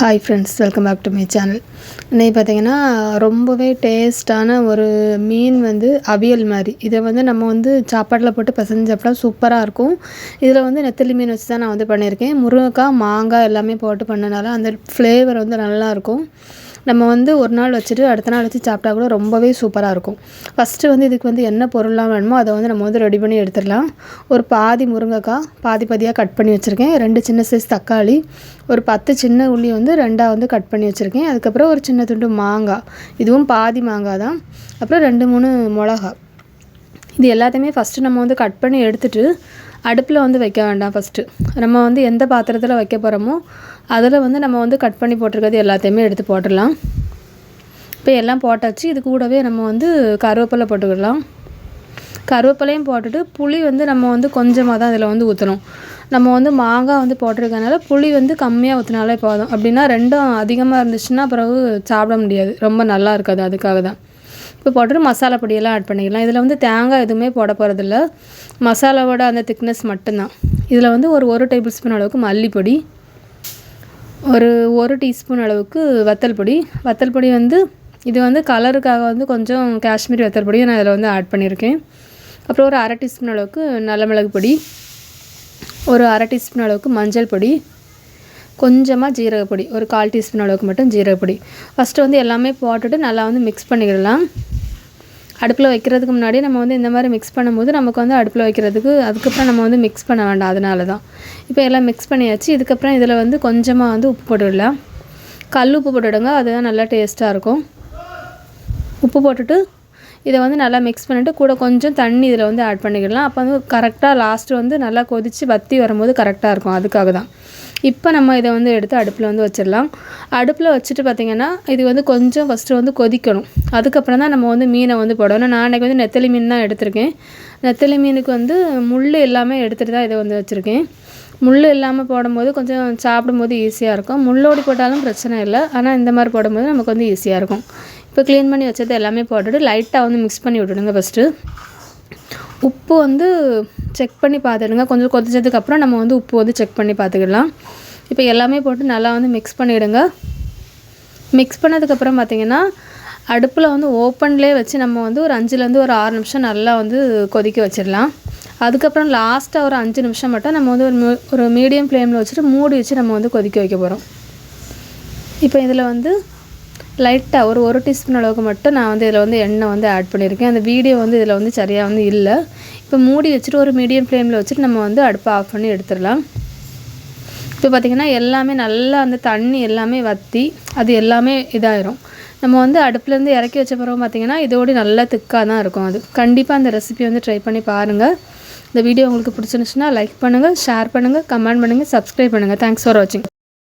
Hi friends welcome back to my channel இன்றைக்கி பார்த்தீங்கன்னா ரொம்பவே டேஸ்ட்டான ஒரு மீன் வந்து அவியல் மாதிரி. இதை வந்து நம்ம வந்து சாப்பாட்டில் போட்டு பசஞ்சு சாப்பிட்டா சூப்பராக இருக்கும். இதில் வந்து நெத்தலி மீன் வச்சு தான் நான் வந்து பண்ணியிருக்கேன். முருங்கைக்காய் மாங்காய் எல்லாமே போட்டு பண்ணனால அந்த ஃப்ளேவர் வந்து நல்லாயிருக்கும் நம்ம வந்து ஒரு நாள் வச்சுட்டு அடுத்த நாள் வச்சு சாப்பிட்டா கூட ரொம்பவே சூப்பராக இருக்கும். ஃபஸ்ட்டு வந்து இதுக்கு வந்து என்ன பொருள்லாம் வேணுமோ அதை வந்து நம்ம வந்து ரெடி பண்ணி எடுத்துடலாம். ஒரு பாதி முருங்கைக்காய் பாதி பாதியாக கட் பண்ணி வச்சுருக்கேன். ரெண்டு சின்ன சைஸ் தக்காளி ஒரு பத்து சின்ன உள்ளி வந்து ரெண்டாக வந்து கட் பண்ணி வச்சுருக்கேன். அதுக்கப்புறம் ஒரு சின்ன துண்டு மாங்காய் இதுவும் பாதி மாங்காய் தான். அப்புறம் ரெண்டு மூணு மிளகா இது எல்லாத்தையுமே ஃபஸ்ட்டு நம்ம வந்து கட் பண்ணி எடுத்துகிட்டு அடுப்பில் வந்து வைக்க வேண்டாம் ஃபஸ்ட்டு நம்ம வந்து எந்த பாத்திரத்தில் வைக்க போகிறோமோ அதில் வந்து நம்ம வந்து கட் பண்ணி போட்டிருக்கிறது எல்லாத்தையுமே எடுத்து போட்டுடலாம். இப்போ எல்லாம் போட்டாச்சு இது கூடவே நம்ம வந்து கருவேப்பிலை போட்டுக்கிடலாம் கருவேப்பிலையும் போட்டுட்டு புளி வந்து நம்ம வந்து கொஞ்சமாக தான் இதில் வந்து ஊற்றணும் நம்ம வந்து மாங்காய் வந்து போட்டிருக்கனால புளி வந்து கம்மியாக ஊற்றினாலே போதும். அப்படின்னா ரெண்டும் அதிகமாக இருந்துச்சுன்னா பிறகு சாப்பிட முடியாது. ரொம்ப நல்லா இருக்காது அதுக்காக தான் இப்போ போட்டுட்டு மசாலா பொடியெல்லாம் ஆட் பண்ணிக்கலாம். இதில் வந்து தேங்காய் எதுவுமே போட போகிறதில்ல மசாலாவோட அந்த திக்னஸ் மட்டும்தான். இதில் வந்து ஒரு ஒரு டேபிள் ஸ்பூன் அளவுக்கு மல்லிப்பொடி ஒரு ஒரு டீஸ்பூன் அளவுக்கு வத்தல் பொடி. வத்தல் பொடி வந்து இது வந்து கலருக்காக வந்து கொஞ்சம் காஷ்மீரி வத்தல் பொடியை நான் இதில் வந்து ஆட் பண்ணியிருக்கேன். அப்புறம் ஒரு அரை டீஸ்பூன் அளவுக்கு நல்ல மிளகு பொடி ஒரு அரை டீஸ்பூன் அளவுக்கு மஞ்சள் பொடி கொஞ்சமாக ஜீரகப்பொடி ஒரு கால் டீஸ்பூன் அளவுக்கு மட்டும் ஜீரகப்பொடி ஃபஸ்ட்டு வந்து எல்லாமே போட்டுட்டு நல்லா வந்து மிக்ஸ் பண்ணிக்கிடலாம் அடுப்பில் வைக்கிறதுக்கு முன்னாடி நம்ம வந்து இந்த மாதிரி மிக்ஸ் பண்ணும்போது நமக்கு வந்து அடுப்பில் வைக்கிறதுக்கு அதுக்கப்புறம் நம்ம வந்து மிக்ஸ் பண்ண வேண்டாம் அதனால தான் இப்போ எல்லாம் மிக்ஸ் பண்ணியாச்சு. இதுக்கப்புறம் இதில் வந்து கொஞ்சமாக வந்து உப்பு போட்டுடலாம். கல் உப்பு போட்டுவிடுங்க அதுதான் நல்லா டேஸ்ட்டாக இருக்கும். உப்பு போட்டுட்டு இதை வந்து நல்லா மிக்ஸ் பண்ணிவிட்டு கூட கொஞ்சம் தண்ணி இதில் வந்து ஆட் பண்ணிக்கிடலாம் அப்போ வந்து கரெக்டாக லாஸ்ட்டு வந்து நல்லா கொதித்து வத்தி வரும்போது கரெக்டாக இருக்கும். அதுக்காக தான் இப்போ நம்ம இதை வந்து எடுத்து அடுப்பில் வந்து வச்சிடலாம். அடுப்பில் வச்சுட்டு பார்த்திங்கன்னா இது வந்து கொஞ்சம் ஃபஸ்ட்டு வந்து கொதிக்கணும். அதுக்கப்புறம் தான் நம்ம வந்து மீனை வந்து போடணும். நான் அன்றைக்கி வந்து நெத்தலி மீன் தான் எடுத்திருக்கேன். நெத்தலி மீனுக்கு வந்து முள் எல்லாமே எடுத்துகிட்டு தான் இதை வந்து வச்சுருக்கேன். முள் இல்லாமல் போடும்போது கொஞ்சம் சாப்பிடும்போது ஈஸியாக இருக்கும். முள்ளோடி போட்டாலும் பிரச்சனை இல்லை. ஆனால் இந்த மாதிரி போடும்போது நமக்கு வந்து ஈஸியாக இருக்கும். இப்போ க்ளீன் பண்ணி வச்சது எல்லாமே போட்டுட்டு லைட்டாக வந்து மிக்ஸ் பண்ணி விட்டுடுங்க ஃபஸ்ட்டு உப்பு வந்து செக் பண்ணி பார்த்துடுங்க. கொஞ்சம் கொதிச்சதுக்கப்புறம் நம்ம வந்து உப்பு வந்து செக் பண்ணி பார்த்துக்கலாம். இப்போ எல்லாமே போட்டு நல்லா வந்து மிக்ஸ் பண்ணிவிடுங்க மிக்ஸ் பண்ணதுக்கப்புறம் பார்த்திங்கன்னா அடுப்பில் வந்து ஓப்பன்லேயே வச்சு நம்ம வந்து ஒரு அஞ்சுலேருந்து ஒரு ஆறு நிமிஷம் நல்லா வந்து கொதிக்க வச்சிடலாம். அதுக்கப்புறம் லாஸ்ட்டாக ஒரு அஞ்சு நிமிஷம் மட்டும் நம்ம வந்து ஒரு ஒரு மீடியம் ஃப்ளேமில் வச்சுட்டு மூடி வச்சு நம்ம வந்து கொதிக்க வைக்க போகிறோம் இப்போ இதில் வந்து லைட்டாக ஒரு ஒரு டீஸ்பூன் அளவுக்கு மட்டும் நான் வந்து இதில் வந்து எண்ணெய் வந்து ஆட் பண்ணியிருக்கேன். அந்த வீடியோ வந்து இதில் வந்து சரியாக வந்து இல்லை. இப்போ மூடி வச்சுட்டு ஒரு மீடியம் ஃப்ளேமில் வச்சுட்டு நம்ம வந்து அடுப்பை ஆஃப் பண்ணி எடுத்துடலாம். இப்போ பார்த்திங்கன்னா எல்லாமே நல்லா அந்த தண்ணி எல்லாமே வற்றி அது எல்லாமே இதாயிரும். நம்ம வந்து அடுப்புலேருந்து இறக்கி வச்ச பிறகு பார்த்திங்கன்னா இதோடு நல்லா திக்காக தான் இருக்கும் அது. கண்டிப்பாக அந்த ரெசிபி வந்து ட்ரை பண்ணி பாருங்கள் இந்த வீடியோ உங்களுக்கு பிடிச்சிருந்துச்சுன்னா லைக் பண்ணுங்கள் ஷேர் பண்ணுங்கள் கமெண்ட் பண்ணுங்கள் சப்ஸ்கிரைப் பண்ணுங்கள் தேங்க்ஸ் ஃபார் வாட்சிங்